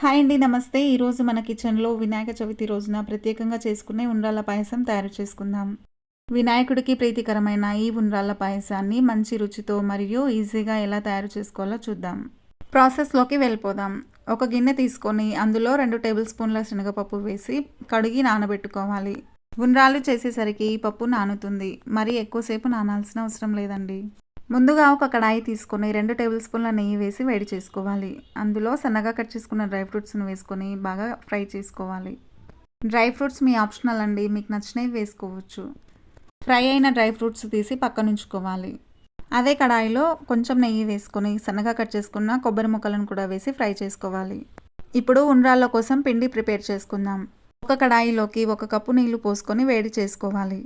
Hi అండి నమస్తే. ఈరోజు మన కిచెన్లో వినాయక చవితి రోజున ప్రత్యేకంగా చేసుకునే ఉండ్రాళ్ళ పాయసం తయారు చేసుకుందాం. వినాయకుడికి ప్రీతికరమైన ఈ ఉండ్రాళ్ళ పాయసాన్ని మంచి రుచితో మరియు ఈజీగా ఎలా తయారు చేసుకోవాలో చూద్దాం. ప్రాసెస్లోకి వెళ్ళిపోదాం. ఒక గిన్నె తీసుకొని అందులో రెండు టేబుల్ స్పూన్ల శనగపప్పు వేసి కడిగి నానబెట్టుకోవాలి. ఉండ్రాలు చేసేసరికి ఈ పప్పు నానుతుంది. మరి ఎక్కువసేపు నానాల్సిన అవసరం లేదండి. ముందుగా ఒక కడాయి తీసుకొని రెండు టేబుల్ స్పూన్ల నెయ్యి వేసి వేడి చేసుకోవాలి. అందులో సన్నగా కట్ చేసుకున్న డ్రై ఫ్రూట్స్ని వేసుకొని బాగా ఫ్రై చేసుకోవాలి. డ్రై ఫ్రూట్స్ మీ ఆప్షనల్ అండి. మీకు నచ్చినవి వేసుకోవచ్చు. ఫ్రై అయిన డ్రై ఫ్రూట్స్ తీసి పక్కన ఉంచుకోవాలి. అదే కడాయిలో కొంచెం నెయ్యి వేసుకొని సన్నగా కట్ చేసుకున్న కొబ్బరి ముక్కలను కూడా వేసి ఫ్రై చేసుకోవాలి. ఇప్పుడు ఉండ్రాళ్ళ కోసం పిండి ప్రిపేర్ చేసుకుందాం. ఒక కడాయిలోకి ఒక కప్పు నీళ్ళు పోసుకొని వేడి చేసుకోవాలి.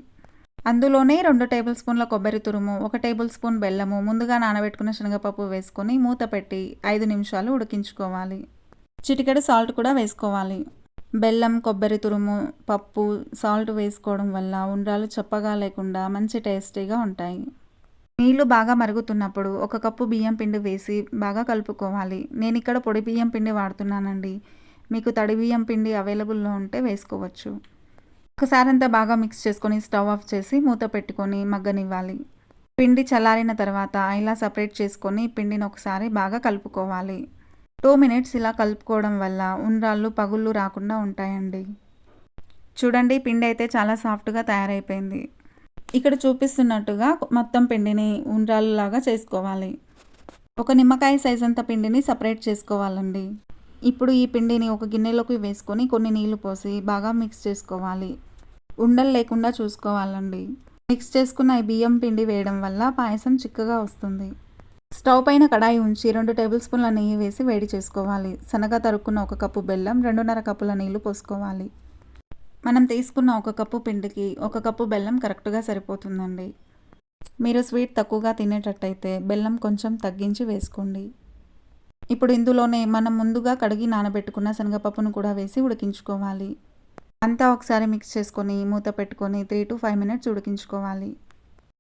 అందులోనే రెండు టేబుల్ స్పూన్ల కొబ్బరి తురుము ఒక టేబుల్ స్పూన్ బెల్లము ముందుగా నానబెట్టుకున్న శనగపప్పు వేసుకొని మూత పెట్టి ఐదు నిమిషాలు ఉడికించుకోవాలి. చిటికెడు సాల్ట్ కూడా వేసుకోవాలి. బెల్లం కొబ్బరి తురుము పప్పు సాల్ట్ వేసుకోవడం వల్ల ఉండ్రాలు చప్పగా లేకుండా మంచి టేస్టీగా ఉంటాయి. నీళ్ళు బాగా మరుగుతున్నప్పుడు ఒక కప్పు బియ్యం పిండి వేసి బాగా కలుపుకోవాలి. నేను ఇక్కడ పొడి బియ్యం పిండి వాడుతున్నానండి. మీకు తడి బియ్యం పిండి అవైలబుల్లో ఉంటే వేసుకోవచ్చు. ఒకసారి అంతా బాగా మిక్స్ చేసుకొని స్టవ్ ఆఫ్ చేసి మూత పెట్టుకొని మగ్గనివ్వాలి. పిండి చల్లారిన తర్వాత ఇలా సపరేట్ చేసుకొని పిండిని ఒకసారి బాగా కలుపుకోవాలి. టూ మినిట్స్ ఇలా కలుపుకోవడం వల్ల ఉండ్రాళ్ళు పగుళ్ళు రాకుండా ఉంటాయండి. చూడండి పిండి అయితే చాలా సాఫ్ట్గా తయారైపోయింది. ఇక్కడ చూపిస్తున్నట్టుగా మొత్తం పిండిని ఉండ్రాళ్ళలాగా చేసుకోవాలి. ఒక నిమ్మకాయ సైజ్ అంత పిండిని సపరేట్ చేసుకోవాలండి. ఇప్పుడు ఈ పిండిని ఒక గిన్నెలోకి వేసుకొని కొన్ని నీళ్ళు పోసి బాగా మిక్స్ చేసుకోవాలి. ఉండలు లేకుండా చూసుకోవాలండి. మిక్స్ చేసుకున్న ఈ బియ్యం పిండి వేయడం వల్ల పాయసం చిక్కగా వస్తుంది. స్టవ్ పైన కడాయి ఉంచి రెండు టేబుల్ స్పూన్ల నెయ్యి వేసి వేడి చేసుకోవాలి. శనగ తరుక్కున్న ఒక కప్పు బెల్లం రెండున్నర కప్పుల నీళ్ళు పోసుకోవాలి. మనం తీసుకున్న ఒక కప్పు పిండికి ఒక కప్పు బెల్లం కరెక్ట్గా సరిపోతుందండి. మీరు స్వీట్ తక్కువగా తినేటట్టయితే బెల్లం కొంచెం తగ్గించి వేసుకోండి. ఇప్పుడు ఇందులోనే మనం ముందుగా కడిగి నానబెట్టుకున్న శనగపప్పును కూడా వేసి ఉడికించుకోవాలి. అంతా ఒకసారి మిక్స్ చేసుకొని మూత పెట్టుకొని త్రీ టు ఫైవ్ మినిట్స్ ఉడికించుకోవాలి.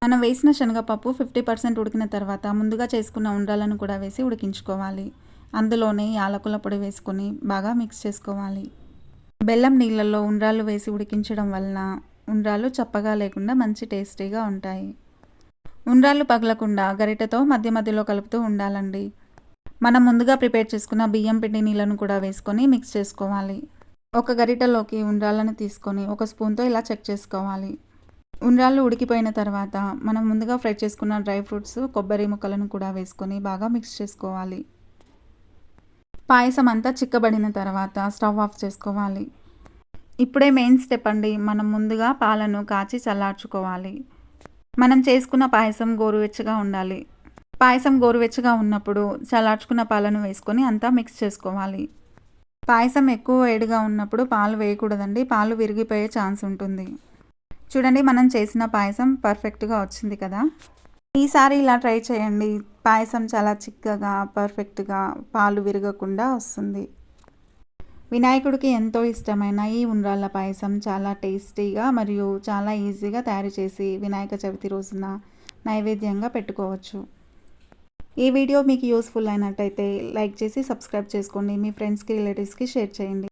మనం వేసిన శనగపప్పు ఫిఫ్టీ పర్సెంట్ ఉడికిన తర్వాత ముందుగా చేసుకున్న ఉండాలను కూడా వేసి ఉడికించుకోవాలి. అందులోనే యాలకుల పొడి వేసుకొని బాగా మిక్స్ చేసుకోవాలి. బెల్లం నీళ్ళల్లో ఉండ్రాలు వేసి ఉడికించడం వలన ఉండ్రాలు చప్పగా లేకుండా మంచి టేస్టీగా ఉంటాయి. ఉండ్రాలు పగలకుండా గరిటెతో మధ్య మధ్యలో కలుపుతూ ఉండాలండి. మనం ముందుగా ప్రిపేర్ చేసుకున్న బియ్యం పిండి నీళ్ళను కూడా వేసుకొని మిక్స్ చేసుకోవాలి. ఒక గరిటలోకి ఉండ్రాలను తీసుకొని ఒక స్పూన్తో ఇలా చెక్ చేసుకోవాలి. ఉండ్రాళ్ళు ఉడికిపోయిన తర్వాత మనం ముందుగా ఫ్రై చేసుకున్న డ్రై ఫ్రూట్స్ కొబ్బరి ముక్కలను కూడా వేసుకొని బాగా మిక్స్ చేసుకోవాలి. పాయసం అంతా చిక్కబడిన తర్వాత స్టవ్ ఆఫ్ చేసుకోవాలి. ఇప్పుడే మెయిన్ స్టెప్ అండి మనం ముందుగా పాలను కాచి చల్లార్చుకోవాలి. మనం చేసుకున్న పాయసం గోరువెచ్చగా ఉండాలి. పాయసం గోరువెచ్చగా ఉన్నప్పుడు చల్లార్చుకున్న పాలను వేసుకొని అంతా మిక్స్ చేసుకోవాలి. పాయసం ఎక్కువ వేడిగా ఉన్నప్పుడు పాలు వేయకూడదండి. పాలు విరిగిపోయే ఛాన్స్ ఉంటుంది. చూడండి మనం చేసిన పాయసం పర్ఫెక్ట్గా వచ్చింది కదా. ఈసారి ఇలా ట్రై చేయండి. పాయసం చాలా చిక్కగా పర్ఫెక్ట్గా పాలు విరగకుండా వస్తుంది. వినాయకుడికి ఎంతో ఇష్టమైన ఈ ఉండ్రాళ్ళ పాయసం చాలా టేస్టీగా మరియు చాలా ఈజీగా తయారు చేసి వినాయక చవితి రోజున నైవేద్యంగా పెట్టుకోవచ్చు. ఈ వీడియో మీకు యూస్ఫుల్ అయినట్టయితే లైక్ చేసి సబ్స్క్రైబ్ చేసుకోండి. మీ ఫ్రెండ్స్కి రిలేటివ్స్కి షేర్ చేయండి.